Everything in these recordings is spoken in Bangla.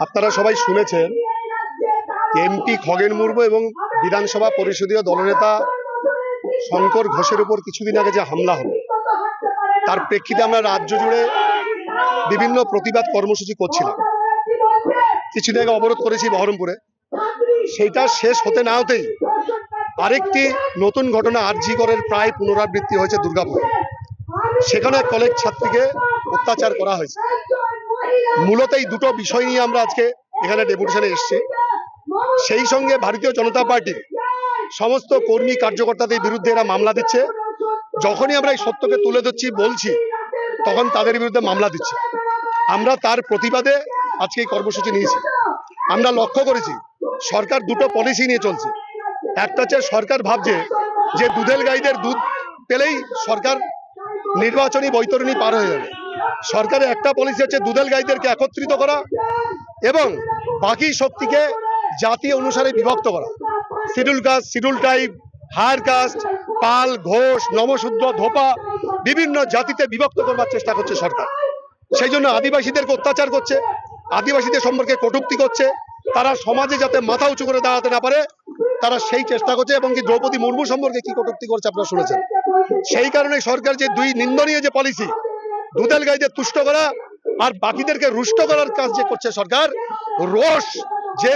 আপনারা সবাই শুনেছেন এমপি খগেন মুর্মু এবং বিধানসভা পরিষদীয় দলনেতা শঙ্কর ঘোষের উপর কিছুদিন আগে যে হামলা হলো, তার প্রেক্ষিতে আমরা রাজ্য জুড়ে বিভিন্ন প্রতিবাদ কর্মসূচি করছিলাম। কিছুদিন আগে অবরোধ করেছি বহরমপুরে। সেইটা শেষ হতে না হতেই আরেকটি নতুন ঘটনা আরজি করের প্রায় পুনরাবৃত্তি হয়েছে দুর্গাপুর। সেখানে কলেজ ছাত্রীকে অত্যাচার করা হয়েছে। মূলত এই দুটো বিষয় নিয়ে আমরা আজকে এখানে ডেপুটেশনে এসেছি। সেই সঙ্গে ভারতীয় জনতা পার্টির সমস্ত কর্মী কার্যকর্তাদের বিরুদ্ধে এরা মামলা দিচ্ছে। যখনই আমরা এই সত্যকে তুলে ধরছি, বলছি, তখন তাদের বিরুদ্ধে মামলা দিচ্ছে। আমরা তার প্রতিবাদে আজকে এই কর্মসূচি নিয়েছি। আমরা লক্ষ্য করেছি, সরকার দুটো পলিসি নিয়ে চলছে। একটা হচ্ছে সরকার ভাবছে যে দুধেল গাইদের দুধ পেলেই সরকার নির্বাচনী বৈতরণী পার হয়ে যাবে। সরকারের একটা পলিসি হচ্ছে দুধেল গাইদেরকে একত্রিত করা এবং বাকি শক্তিকে জাতি অনুসারে বিভক্ত করা। Schedule caste schedule tribe, higher caste, Pal, Ghosh, Namasudra, ধোপা, বিভিন্ন জাতিতে বিভক্ত করবার চেষ্টা করছে সরকার। সেই জন্য আদিবাসীদেরকে অত্যাচার করছে, আদিবাসীদের সম্পর্কে কটূক্তি করছে, তারা সমাজে যাতে মাথা উঁচু করে দাঁড়াতে না পারে, তারা সেই চেষ্টা করছে এবং কি দ্রৌপদী মুর্মু সম্পর্কে কি কটূক্তি করছে আপনারা শুনেছেন। সেই কারণে সরকার যে দুই নিন্দনীয় যে পলিসি দুধেল গাইদের তুষ্ট করা আর বাকিদেরকে রুষ্ট করার কাজ যে করছে সরকার, রোষ যে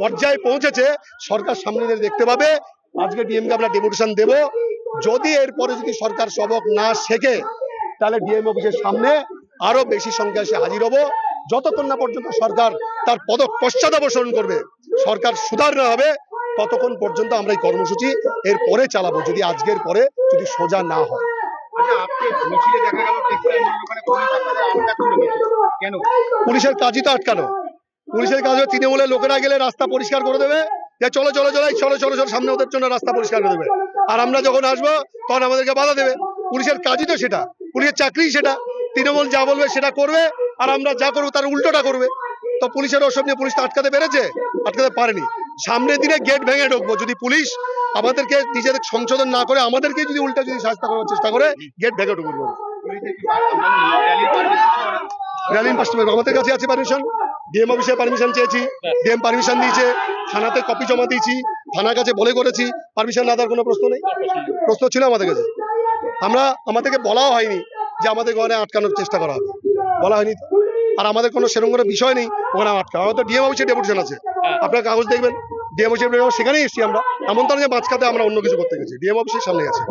পর্যায়ে পৌঁছেছে, সরকার সামনে দেখতে পাবে। আজকে ডিএমকে আমরা ডেপুটেশন দেব। যদি এরপরে যদি সরকার সবক না শেখে, তাহলে ডিএম অফিসের সামনে আরও বেশি সংখ্যায় এসে হাজির হব। যতক্ষণ না পর্যন্ত সরকার তার পদক পশ্চাদাবসরণ করবে, সরকার সুধার না হবে, ততক্ষণ পর্যন্ত আমরা এই কর্মসূচি এর পরে চালাবো। যদি আজকের পরে যদি সোজা না হয়। পুলিশের কাজই তো পুলিশের কাজ তৃণমূলের লোকেরা গেলে রাস্তা পরিষ্কার করে দেবে। যে চলো চলো চলো চলো চলো চলো, সামনে ওদের জন্য রাস্তা পরিষ্কার করে দেবে। আর আমরা যখন আসব, তখন আমাদেরকে বাধা দেবে। পুলিশের কাজই তো সেটা। পুলিশের চাকরি সেটা। তৃণমূল যা বলবে সেটা করবে, আর আমরা যা করব তার উল্টোটা করবে। তো পুলিশের ওসব নিয়ে পুলিশ আটকাতে পেরেছে? আটকাতে পারেনি। সামনের দিনে গেট ভেঙে ঢুকবো। যদি পুলিশ আমাদেরকে নিজেদের সংশোধন না করে, আমাদেরকে যদি উল্টা যদি শাস্তা করার চেষ্টা করে গেট ভেঙে ঢুকবো। আমাদের কাছে আছে পারমিশন ডিএম অফিসে পারমিশন চেয়েছি। ডিএম পারমিশন দিয়েছে। থানাতে কপি জমা দিয়েছি। থানার কাছে বলে করেছি। পারমিশন না দেওয়ার কোনো প্রশ্ন নেই। প্রশ্ন ছিল আমাদের কাছে। আমরা, আমাদেরকে বলাও হয়নি যে আমাদের ওখানে আটকানোর চেষ্টা করা হবে। বলা হয়নি। আর আমাদের কোনো সেরকম কোনো বিষয় নেই ওখানে আটকা। আমাদের তো ডিএম অফিসে ডেপুটেশন আছে। আপনার কাগজ দেখবেন ডিএম অফিসে সেখানেই এসেছি আমরা। এমন তো যে মাঝখাতে আমরা অন্য কিছু করতে গেছি। ডিএম অফিসের সামনে আছে।